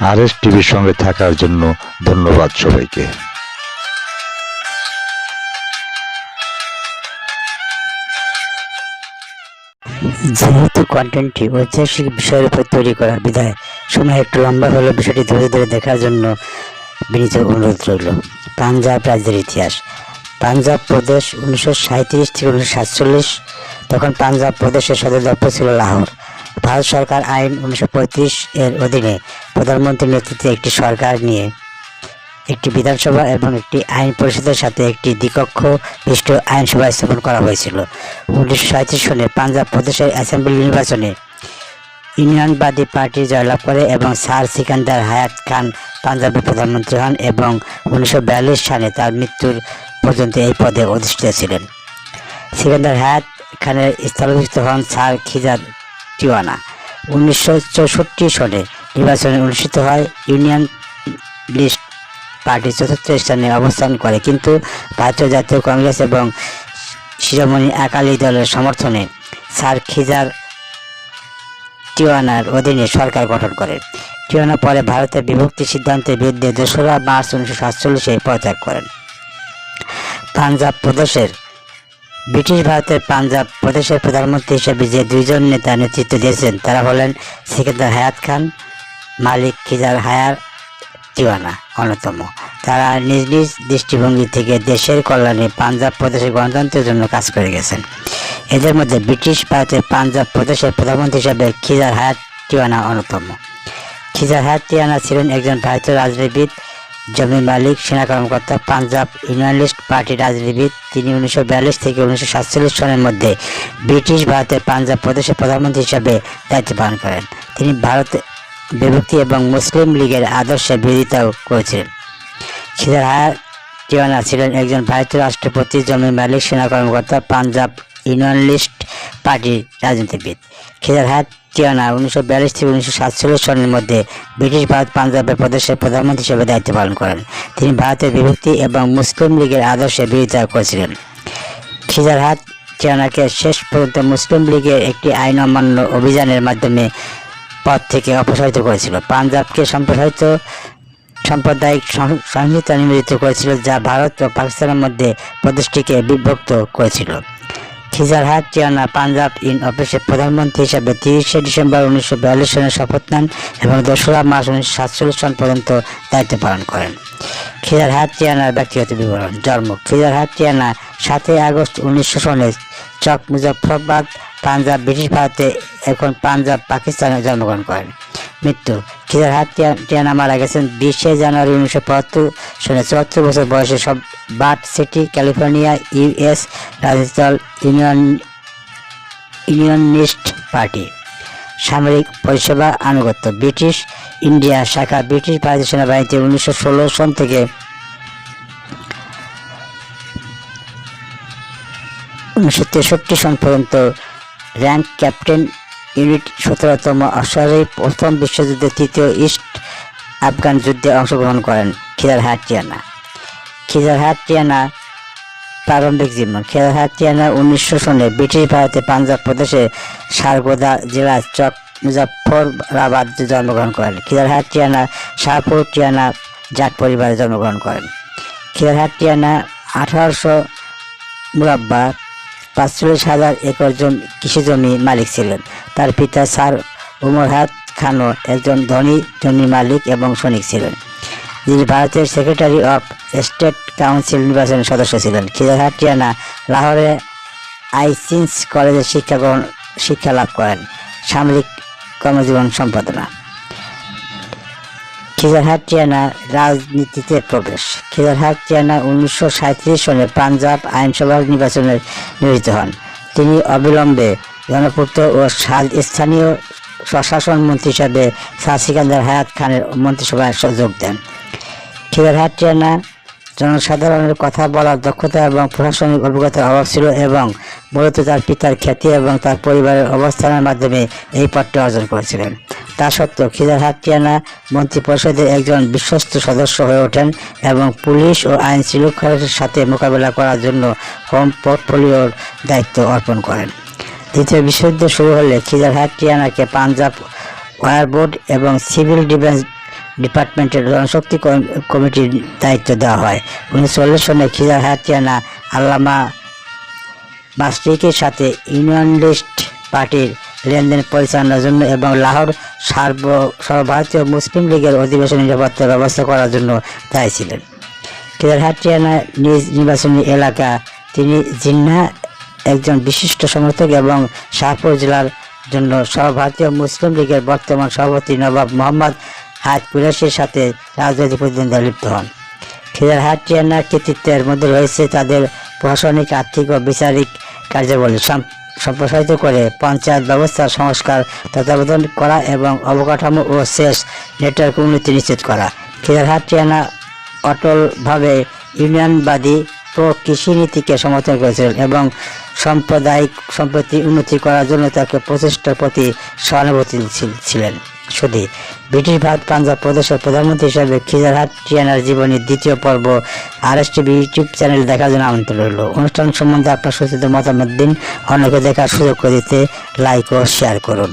আর S টিভির সঙ্গে থাকার জন্য ধন্যবাদ সবাইকে। যেহেতু কন্টেন্টটি ঐতিহাসিক বিষয়ের উপর তৈরি করা বিধায় সময় একটু লম্বা হলেও বিষয়টি ধরে ধরে দেখার জন্য বিনীত অনুরোধ রইল। পাঞ্জাব রাজ্যের ইতিহাস। পাঞ্জাব প্রদেশ উনিশশো সাঁত্রিশ থেকে উনিশশো সাতচল্লিশ, তখন পাঞ্জাব প্রদেশের সদর দপ্তর ছিল লাহোর। ভারত সরকার আইন উনিশশো পঁয়ত্রিশ এর অধীনে প্রধানমন্ত্রীর নেতৃত্বে একটি সরকার নিয়ে একটি বিধানসভা এবং একটি আইন পরিষদের সাথে একটি দ্বিকক্ষ বিশিষ্ট আইনসভা স্থাপন করা হয়েছিল। উনিশশো সাঁত্রিশ সনে পাঞ্জাব প্রদেশের অ্যাসেম্বলি নির্বাচনে ইউনিয়নবাদী পার্টি জয়লাভ করে এবং স্যার সিকান্দার হায়াত খান পাঞ্জাবের প্রধানমন্ত্রী হন এবং উনিশশো বিয়াল্লিশ সালে তার মৃত্যুর পর্যন্ত এই পদে অধিষ্ঠিত ছিলেন। সিকান্দার হায়াত খানের স্থলাভিষিক্ত হন স্যার খিজার টিওয়ানা উনিশশো চৌষট্টি সনে নির্বাচনে অনুষ্ঠিত হয়, ইউনিয়ন লিস্ট পার্টি চতুর্থ স্থানে অবস্থান করে, কিন্তু ভারতীয় জাতীয় কংগ্রেস এবং শিরোমণি আকালি দলের সমর্থনে স্যার খিজার টিওয়ানার অধীনে সরকার গঠন করে। টিওয়ানা পরে ভারতের বিভক্তি সিদ্ধান্তের বিরুদ্ধে দোসরা মার্চ উনিশশো সাতচল্লিশে পদত্যাগ করেন। পাঞ্জাব প্রদেশের ব্রিটিশ ভারতের পাঞ্জাব প্রদেশের প্রধানমন্ত্রী হিসেবে যে দুইজন নেতা নেতৃত্ব দিয়েছেন, তারা হলেন সিকেন্দার হায়াত খান, মালিক খিজার হায়ার তিওয়ানা, অন্যতম। তারা নিজ নিজ দৃষ্টিভঙ্গি থেকে দেশের কল্যাণে পাঞ্জাব প্রদেশের গণতন্ত্রের জন্য কাজ করে গেছেন। এদের মধ্যে ব্রিটিশ ভারতের পাঞ্জাব প্রদেশের প্রধানমন্ত্রী হিসেবে খিজার হায়াত টিওয়ানা অন্যতম। খিজার হায়াত তিওয়ানা ছিলেন একজন ভারতীয় রাজনীতিবিদ জমি মালিক, সেনা কর্মকর্তা, পাঞ্জাব ইউনিয়নিস্ট পার্টির রাজনীতিবিদ, তিনি উনিশশো বিয়াল্লিশ থেকে উনিশশো সনের মধ্যে ব্রিটিশ ভারতের পাঞ্জাব প্রদেশের প্রধানমন্ত্রী হিসাবে দায়িত্ব পালন করেন। তিনি ভারত বিভক্তি এবং মুসলিম লীগের আদর্শের বিরোধিতাও করেছিলেন। খিদার হায়ার টিওয়ানা ছিলেন একজন ভারতীয় রাষ্ট্রপতি জমি মালিক, সেনা কর্মকর্তা, পাঞ্জাব ইউনিয়নিস্ট পার্টির রাজনীতিবিদ। খিদার হায়াত টিওয়ানা উনিশশো বিয়াল্লিশ থেকে উনিশশো সাতচল্লিশ সনের মধ্যে ব্রিটিশ ভারত পাঞ্জাবের প্রদেশের প্রধানমন্ত্রী হিসেবে দায়িত্ব পালন করেন। তিনি ভারতের বিভক্তি এবং মুসলিম লীগের আদর্শের বিরোধিতা করেছিলেন। খিজার হাত টিয়ানাকে শেষ পর্যন্ত মুসলিম লীগের একটি আইন অমান্য অভিযানের মাধ্যমে পদ থেকে অপসারিত করেছিল। পাঞ্জাবকে সম্প্রসারিত সাম্প্রদায়িক সহ- সহিংসতা নিবেদিত করেছিল যা ভারত ও পাকিস্তানের মধ্যে প্রদেশটিকে বিভক্ত করেছিল। খিজারহাট টিয়ানা পাঞ্জাব ইন অফিসের প্রধানমন্ত্রী হিসাবে তিরিশে ডিসেম্বর উনিশশো সনে শপথ নেন এবং দোসরা মার্চ উনিশশো সাতচল্লিশ সন পর্যন্ত দায়িত্ব পালন করেন। খিজারহাট টিয়ানার ব্যক্তিগত বিবরণ, জন্ম। খিজারহাট টিয়ানা সাতই আগস্ট উনিশশো সনে চক মুজফ্ফরাবাদ পাঞ্জাব, ব্রিটিশ ভারতে এখন পাঞ্জাব, পাকিস্তানে জন্মগ্রহণ করেন। মৃত্যু। খিজারহাট টিয়া- টিয়ানা মারা গেছেন বিশে জানুয়ারি উনিশশো পঁয়াত্তর সনে চুয়াত্তর বছর বয়সে সব বাট সিটি, ক্যালিফোর্নিয়া ইউএস রাজনীতি দল, ইউনিয়ন ইউনিয়নিস্ট পার্টি। সামরিক পরিষেবা আনুগত্য, ব্রিটিশ ইন্ডিয়া শাখা, ব্রিটিশ ভারতীয় সেনাবাহিনীতে উনিশশো ষোলো সন থেকে উনিশশো তেষট্টি সন পর্যন্ত র্যাঙ্ক ক্যাপ্টেন ইউনিট সতেরোতম অশ্বারোহী প্রথম বিশ্বযুদ্ধে তৃতীয় ইস্ট আফগান যুদ্ধে অংশগ্রহণ করেন খিদার হাটিয়ানা খিদার হাটিয়ানা প্রারম্ভিক জীবন। খিদার হাটিয়ানা উনিশশো সনে ব্রিটিশ ভারতে পাঞ্জাব প্রদেশে সারগোদা জেলার চক মুজাফরবাদ জন্মগ্রহণ করেন। খিদার হাটিয়ানা শাহপুর টিয়ানা জাট পরিবারে জন্মগ্রহণ করেন। খিদার হাটিয়ানা আঠারোশো মুরাব্বা পাঁচচল্লিশ হাজার একর জমি, কৃষি জমি মালিক ছিলেন। তার পিতা স্যার উমরহাত খানও একজন ধনী জমি মালিক এবং সৈনিক ছিলেন। যিনি ভারতের সেক্রেটারি অফ স্টেট কাউন্সিল নির্বাচনের সদস্য ছিলেন। খিদারহাট টিয়ানা লাহোরে আইসিন্স কলেজে শিক্ষা গ্রহণ শিক্ষা লাভ করেন। সামরিক কর্মজীবন সম্পাদনা। খিজারহাট টিয়ানা রাজনীতিতে প্রবেশ। খিজারহাট টিয়ানা উনিশশো সনে পাঞ্জাব আইনসভার নির্বাচনে নিয়োজিত হন। তিনি অবিলম্বে জনপূর্ত ও স্থানীয় প্রশাসন মন্ত্রী হিসাবে শাহ সিকান্দার হায়াত খানের মন্ত্রিসভায় যোগ দেন। খিদারহাট টিয়ানা জনসাধারণের কথা বলার দক্ষতা এবং প্রশাসনিক অভিজ্ঞতার অভাব ছিল এবং মূলত তার পিতার খ্যাতি এবং তার পরিবারের অবস্থানের মাধ্যমে এই পদটি অর্জন করেছিলেন। তা সত্ত্বেও খিদারহাট টিয়ানা মন্ত্রিপরিষদের একজন বিশ্বস্ত সদস্য হয়ে ওঠেন এবং পুলিশ ও আইন শৃঙ্খলার সাথে মোকাবেলা করার জন্য হোম পোর্টফোলিওর দায়িত্ব অর্পণ করেন। দ্বিতীয় বিশ্বযুদ্ধ শুরু হলে খিদারহাট টিয়ানাকে পাঞ্জাব ওয়ার বোর্ড এবং সিভিল ডিফেন্স ডিপার্টমেন্টের জনশক্তি কমিটির দায়িত্ব দেওয়া হয়। উনিশশো চল্লিশ সনে খিদার টিয়ানা আল্লামা মাস্টিকের সাথে ইউনিয়নলিস্ট পার্টির লেনদেন পরিচালনার জন্য এবং লাহোর সার্ব সর্বভারতীয় মুসলিম লীগের অধিবেশন নিরাপত্তা ব্যবস্থা করার জন্য দায়ী ছিলেন। কেদারহাট টিয়ানা নিজ নির্বাচনী এলাকা, তিনি জিন্না একজন বিশিষ্ট সমর্থক এবং শাহপুর জেলার জন্য সর্বভারতীয় মুসলিম লীগের বর্তমান সভাপতি নবাব মোহাম্মদ হাজ কুরেশির সাথে রাজনৈতিক প্রতিদ্বন্দ্বিতা লিপ্ত হন। খিদারহাট টিয়ানার কৃতিত্বের মধ্যে রয়েছে তাদের প্রশাসনিক, আর্থিক ও বিচারিক কার্যাবলী। সম্প্রসারিত করে পঞ্চায়েত ব্যবস্থার সংস্কার, তত্ত্বাবধান করা এবং অবকাঠামো ও শেষ নেটওয়ার্ক উন্নতি নিশ্চিত করা। খিদারহাট টিয়ানা অটলভাবে ইউনিয়নবাদী প্রো কৃষি নীতিকে সমর্থন করেছিলেন এবং সাম্প্রদায়িক সম্প্রতি উন্নতি করার জন্য তাকে প্রচেষ্টার প্রতি সহানুভূতি ছিলেন। শুধু ব্রিটিশ ভারত পাঞ্জাব প্রদেশের প্রধানমন্ত্রী হিসেবে খিজারহাট টিয়ানার জীবনের দ্বিতীয় পর্ব R S TV YouTube channel দেখার জন্য আমন্ত্রণ রইল। অনুষ্ঠান সম্বন্ধে আপনার সচেতন মতামত দিন। অন্যকে দেখার সুযোগ করে দিতে লাইক ও শেয়ার করুন।